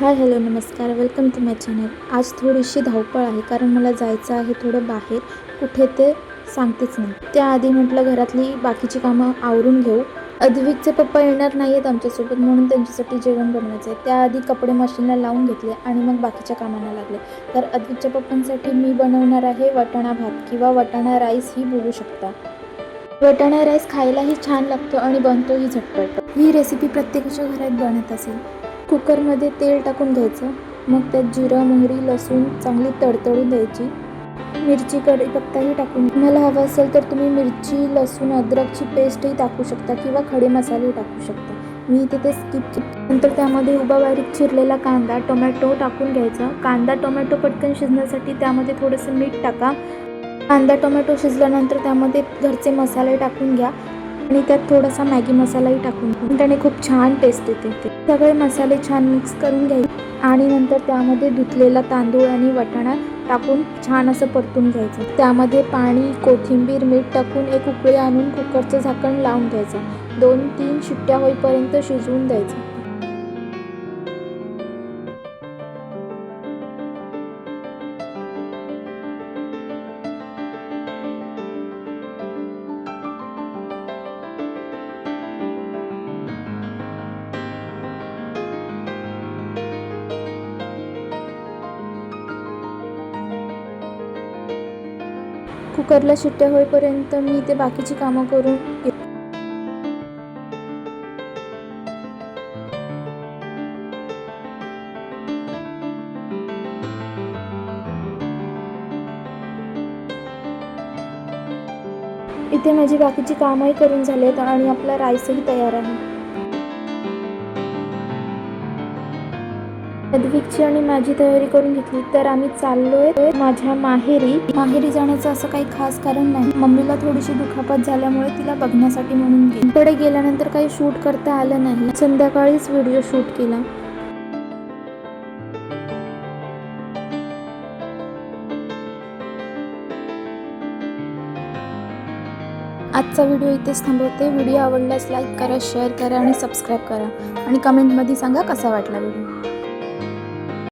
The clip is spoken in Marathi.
हाय हॅलो नमस्कार. वेलकम टू माय चॅनल आज थोडीशी धावपळ आहे कारण मला जायचं आहे थोडं बाहेर. कुठे ते सांगतेच नाही. त्याआधी म्हटलं घरातली बाकीची कामं आवरून घेऊ. अद्विकचे पप्पा येणार नाही आहेत आमच्यासोबत म्हणून त्यांच्यासाठी जेवण बनवायचं आहे. त्याआधी कपडे मशीनला लावून घेतले आणि मग बाकीच्या कामांना लागले. तर अद्विकच्या पप्पांसाठी मी बनवणार आहे वटाणा भात किंवा वटाणा राईस ही बोलू शकता. वटाणा राईस खायलाही छान लागतो आणि बनतोही झटपट. ही रेसिपी प्रत्येकाच्या घरात बनत असेल. कुकरमध्ये तेल टाकून घ्यायचं. मग त्यात जिरं मोहरी लसूण चांगली तडतडून द्यायची. मिरची कढीपत्ताही टाकून तुम्हाला हवं असेल तर तुम्ही मिरची लसूण अद्रकची पेस्टही टाकू शकता किंवा खडे मसाले टाकू शकता. मी इथे ते स्किप नंतर त्यामध्ये उभा बारीक चिरलेला कांदा टोमॅटो टाकून घ्यायचा. कांदा टोमॅटो पटकन शिजण्यासाठी त्यामध्ये थोडंसं मीठ टाका. कांदा टोमॅटो शिजल्यानंतर त्यामध्ये घरचे मसाले टाकून घ्या. आणि त्यात थोडासा मॅगी मसालाही टाकून त्याने खूप छान टेस्ट येते ते. सगळे मसाले छान मिक्स करून घ्यायचे. आणि नंतर त्यामध्ये धुतलेला तांदूळ आणि वाटाणा टाकून छान असं परतून घ्यायचं. त्यामध्ये पाणी कोथिंबीर मीठ टाकून एक उकळी आणून कुकरचं झाकण लावून घ्यायचं. दोन तीन शिट्ट्या होईपर्यंत शिजवून द्यायचं. कुकरला शिट्ट्या होईपर्यंत मी ते बाकीची कामं करून घेते इथे माझी बाकीची कामंही करून झाली आहेत आणि आपला राईसही तयार आहे. पदवीची आणि माझी तयारी करून घेतली तर आम्ही चाललोय माझ्या माहेरी. माहेरी जाण्याचं असं काही खास कारण नाही. मम्मीला थोडीशी दुखापत झाल्यामुळे तिला बघण्यासाठी म्हणून इकडे गेल्यानंतर काही शूट करता आलं नाही. संध्याकाळीच व्हिडिओ शूट केला. आजचा व्हिडिओ इथेच थांबवते. व्हिडिओ आवडल्यास लाईक करा शेअर करा आणि सबस्क्राईब करा. आणि कमेंटमध्ये सांगा कसा वाटला व्हिडिओ.